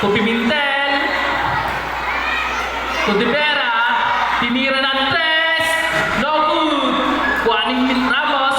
to Rivera, tinira ng tres, no good. Juaning Milramo,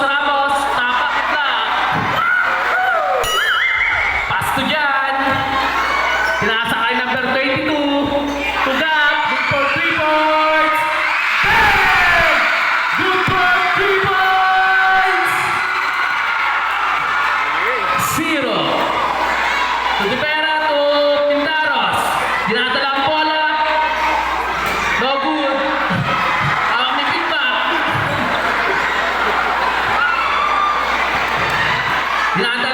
நான்